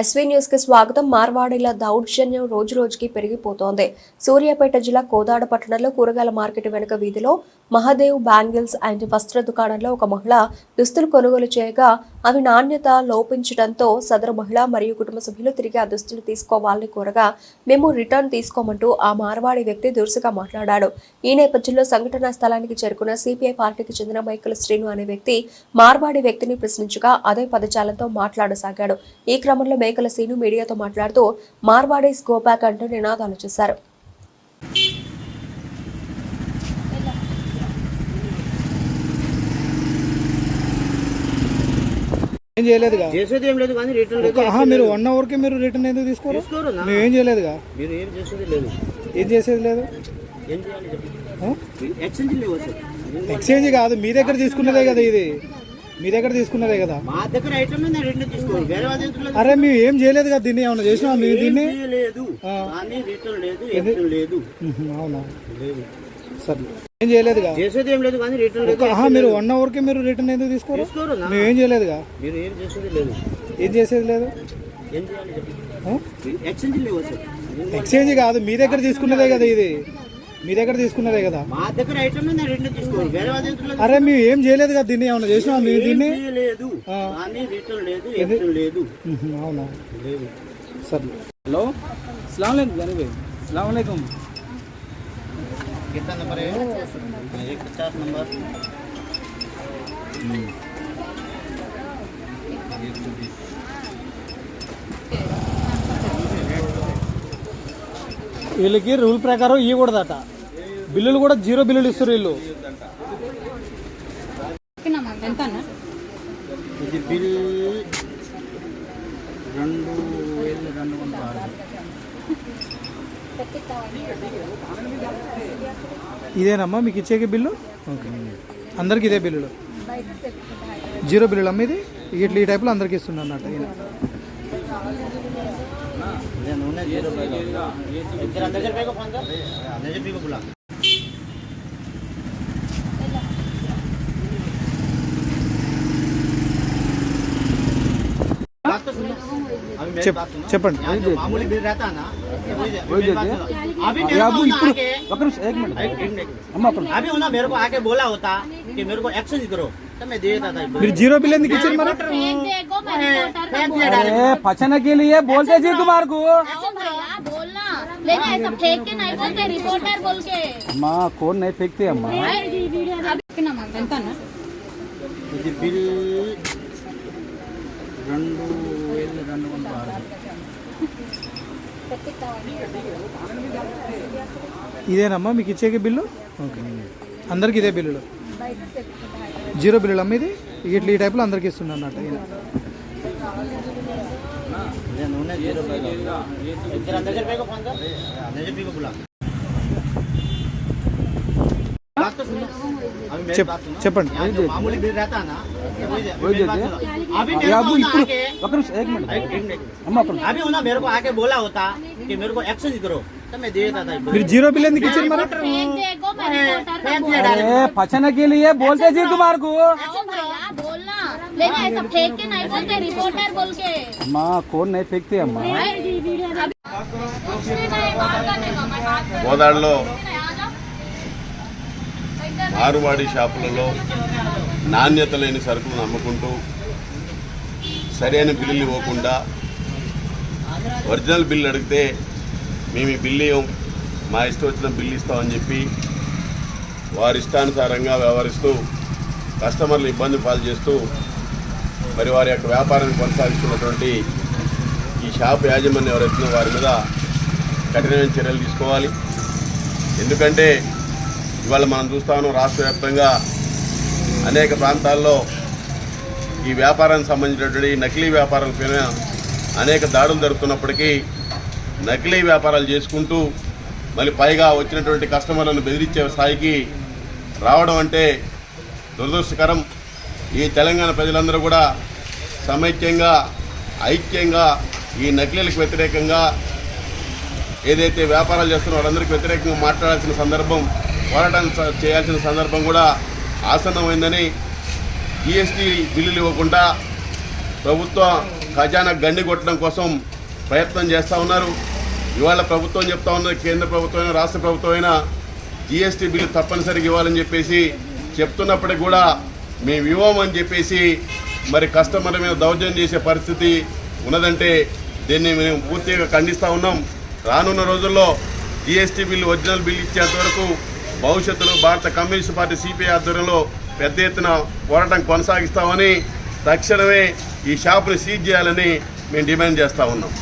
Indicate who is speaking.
Speaker 1: SV న్యూస్కి స్వాగతం. మార్వాడీల దౌర్జన్యం రోజు రోజుకి పెరిగిపోతోంది. సూర్యాపేట జిల్లా కోదాడ పట్టణంలో కూరగాయల మార్కెట్ వెనుక వీధిలో మహాదేవ్ బ్యాంగిల్స్ అండ్ వస్త్ర దుకాణంలో ఒక మహిళ దుస్తులు కొనుగోలు చేయగా అవి నాణ్యత లోపించడంతో సదరు మహిళ మరియు కుటుంబ సభ్యులు తిరిగి ఆ దుస్తులు తీసుకోవాలని కోరగా మేము రిటర్న్ తీసుకోమంటూ ఆ మార్వాడి వ్యక్తి దురుసుగా మాట్లాడాడు. ఈ నేపథ్యంలో సంఘటనా స్థలానికి చేరుకున్న సిపిఐ పార్టీకి చెందిన మైకల్ శ్రీను అనే వ్యక్తి మార్వాడి వ్యక్తిని ప్రశ్నించగా అదే పదజాలంతో మాట్లాడసాగాడు. ఈ క్రమంలో మేకల శ్రీను మీడియాతో మాట్లాడుతూ మార్వాడీస్ గోబ్యాక్ అంటూ నినాదాలు చేశారు.
Speaker 2: ఏం చేయలేదుగా?
Speaker 3: చేసేది ఏం లేదు కానీ రిటర్న్ లేదు.
Speaker 2: మీరు వన్ అవర్కి మీరు రిటర్న్ ఎందుకు తీసుకోరు?
Speaker 3: తీసుకోరు నా.
Speaker 2: మేము ఏం చేయలేదుగా?
Speaker 3: మీరు ఏం చేసేది లేదు.
Speaker 2: ఏం చేసేది లేదు?
Speaker 3: ఏం చేయాలి చెప్పండి? ఎక్స్చేంజ్ లేవు
Speaker 2: ఎక్స్చేంజ్ కాదు మీ దగ్గర తీసుకున్నదే కదా ఇది. మీ దగ్గర తీసుకున్నదే కదా.
Speaker 3: మా దగ్గర ఐటమ్ నేను రిటర్న్ తీసుకోవాలి వేరే వాళ్ళ దగ్గర
Speaker 2: అరే మేము ఏం చేయలేదు కదా దీన్ని? ఏమన్నా చేసినా మీరు దీన్ని?
Speaker 3: లేదు
Speaker 2: ఆ.
Speaker 3: కానీ రిటర్న్ లేదు ఎక్స్చేంజ్ లేదు.
Speaker 2: ఉహు, అవునా?
Speaker 3: లేదు.
Speaker 2: ఏం చేయలేదుగా?
Speaker 3: చేసేది ఏం లేదు కానీ రిటర్న్ లేదు
Speaker 2: మీరు వన్ అవర్కి మీరు రిటర్న్ ఎందుకు తీసుకోరు? మేము ఏం చేయలేదుగా?
Speaker 3: మీరు ఏం చేసేది లేదు.
Speaker 2: ఏం చేసేది లేదు?
Speaker 3: ఏం చేయాలి ఎక్స్చేంజ్ లేవు సార్?
Speaker 2: ఎక్స్చేంజ్ కాదు మీ దగ్గర తీసుకున్నదే కదా ఇది. మీ దగ్గర తీసుకున్నదే కదా.
Speaker 3: మా దగ్గర ఐటమ్ తీసుకోవాలి వేరే
Speaker 2: అరే మేము ఏం చేయలేదు కదా దీన్ని? ఏమన్నా చేసినా మీరు దీన్ని?
Speaker 3: లేదు రిటర్న్ లేదు. లేదు
Speaker 2: అవునా?
Speaker 3: లేదు.
Speaker 4: సర్లే. హలో?
Speaker 3: कितना नंबर है एक पचास नंबर
Speaker 2: వీళ్ళకి రూల్ ప్రకారం ఇవ్వకూడదట బిల్లులు కూడా జీరో బిల్లులు ఇస్తారు వీళ్ళు
Speaker 5: ఎంత అన్న
Speaker 3: ఇది బిల్ రెండు వేల రెండు వందల ఆరు
Speaker 2: ఇదేనమ్మా? మీకు ఇచ్చేకి బిల్లు? అందరికి ఇదే బిల్లులు? జీరో బిల్లులు అమ్మ ఇది? ఇట్లా ఈ టైప్లో అందరికి ఇస్తున్నారు అన్నట్టు ఈయన. చెప్పండి.
Speaker 3: यहाँ जो मामूली बिल रहता है ना वही-
Speaker 4: वही
Speaker 3: मेरी बात
Speaker 4: देते
Speaker 3: सुनो। अभी मेरे
Speaker 4: या
Speaker 3: को
Speaker 4: वो
Speaker 3: ना
Speaker 4: इप्रू
Speaker 3: आके
Speaker 4: ఒక నిమిషం एक मिनट
Speaker 3: एक मिनट
Speaker 4: అమ్మ ఒక
Speaker 3: अभी उन्होंने मेरे को आके बोला होता कि मेरे को एक्सचेंज करो तो मैं दे देता था
Speaker 2: మీరు జీరో బిల్ ఎందుకు ఇచ్చారు మరి
Speaker 5: फेंक देखो मैं रिपोर्टर का
Speaker 3: फेंक
Speaker 5: बोल
Speaker 3: दिया डायरेक्ट।
Speaker 4: अरे पचने के लिए बोलते जी तुम्हारे को
Speaker 5: अच्छा भैया बोलना लेकिन ऐसा फेंक के नहीं बोलते रिपोर्टर बोल के
Speaker 4: अम्मा कौन नहीं फेंकते अम्मा
Speaker 5: अभी ఎంత అన్న
Speaker 3: ఇది బిల్ రెండు వేల రెండు వందల ఆరు
Speaker 2: ఇదేనమ్మా మీకు ఇచ్చేకి బిల్లు ఓకే అందరికి ఇదే బిల్లులు జీరో బిల్లులు అమ్మ ఇది ఇట్లా ఈ టైప్లో అందరికి ఇస్తున్నారు అన్నట్టు ఈయన
Speaker 3: ना
Speaker 4: इप्रू
Speaker 3: आके
Speaker 4: ఒక నిమిషం एक मिनट
Speaker 3: एक मिनट
Speaker 4: अम्मा ఒక
Speaker 3: अभी उन्होंने मेरे को आके बोला होता कि मेरे को एक्सचेंज करो तो मैं दे देता था
Speaker 2: మీరు జీరో బిల్ ఎందుకు ఇచ్చారు మరి
Speaker 5: फेंक देखो मैं रिपोर्टर का
Speaker 3: फेंक
Speaker 5: बोल
Speaker 3: दिया डायरेक्ट।
Speaker 4: अरे पचने के लिए बोलते जी तुम्हारे को
Speaker 5: अच्छा भैया बोलना लेकिन ऐसा फेंक के नहीं बोलते रिपोर्टर बोल के
Speaker 4: अम्मा कौन नहीं फेंकते अम्मा
Speaker 6: కోదాడలో మారువాడి షాపులలో నాణ్యత లేని సరుకులను అమ్ముకుంటూ సరైన బిల్లులు ఇవ్వకుండా ఒరిజినల్ బిల్లు అడిగితే మేము ఈ బిల్లు ఇవ్వం మా ఇష్టం వచ్చిన బిల్లు ఇస్తామని చెప్పి వారి ఇష్టానుసారంగా వ్యవహరిస్తూ కస్టమర్లు ఇబ్బంది పాలు చేస్తూ మరి వారి యొక్క వ్యాపారాన్ని కొనసాగిస్తున్నటువంటి ఈ షాప్ యాజమాన్యం ఎవరైతే వారి మీద కఠినమైన చర్యలు తీసుకోవాలి. ఎందుకంటే ఇవాళ మనం చూస్తా ఉన్నాం రాష్ట్ర వ్యాప్తంగా అనేక ప్రాంతాల్లో ఈ వ్యాపారానికి సంబంధించినటువంటి నకిలీ వ్యాపారాలపైన అనేక దాడులు జరుగుతున్నప్పటికీ నకిలీ వ్యాపారాలు చేసుకుంటూ మళ్ళీ పైగా వచ్చినటువంటి కస్టమర్లను బెదిరించే స్థాయికి రావడం అంటే దురదృష్టకరం. ఈ తెలంగాణ ప్రజలందరూ కూడా సమైక్యంగా ఐక్యంగా ఈ నకిలీలకు వ్యతిరేకంగా ఏదైతే వ్యాపారాలు చేస్తున్నారో వాళ్ళందరికీ వ్యతిరేకంగా మాట్లాడాల్సిన సందర్భం పోరాటం స- చేయాల్సిన సందర్భం కూడా ఆసన్నమైందని జిఎస్టీ బిల్లులు ఇవ్వకుండా ప్రభుత్వ ఖజానా గండి కొట్టడం కోసం ప్రయత్నం చేస్తూ ఉన్నారు. ఇవాళ ప్రభుత్వం చెప్తా ఉన్నది కేంద్ర ప్రభుత్వం రాష్ట్ర ప్రభుత్వం అయినా జిఎస్టీ బిల్లు తప్పనిసరిగా ఇవ్వాలని చెప్పేసి చెప్తున్నప్పటికి కూడా మేము ఇవ్వమని చెప్పేసి మరి కస్టమర్ మీద దౌర్జన్యం చేసే పరిస్థితి ఉన్నదంటే దీన్ని మేము పూర్తిగా ఖండిస్తూ ఉన్నాం. రానున్న రోజుల్లో జిఎస్టీ బిల్లు ఒరిజినల్ బిల్లు ఇచ్చేంత వరకు భవిష్యత్తులో భారత కమ్యూనిస్ట్ పార్టీ సిపిఐ ఆధ్వర్యంలో పెద్ద ఎత్తున పోరాటం కొనసాగిస్తామని తక్షణమే ఈ షాపుని సీజ్ చేయాలని మేము డిమాండ్ చేస్తూ ఉన్నాం.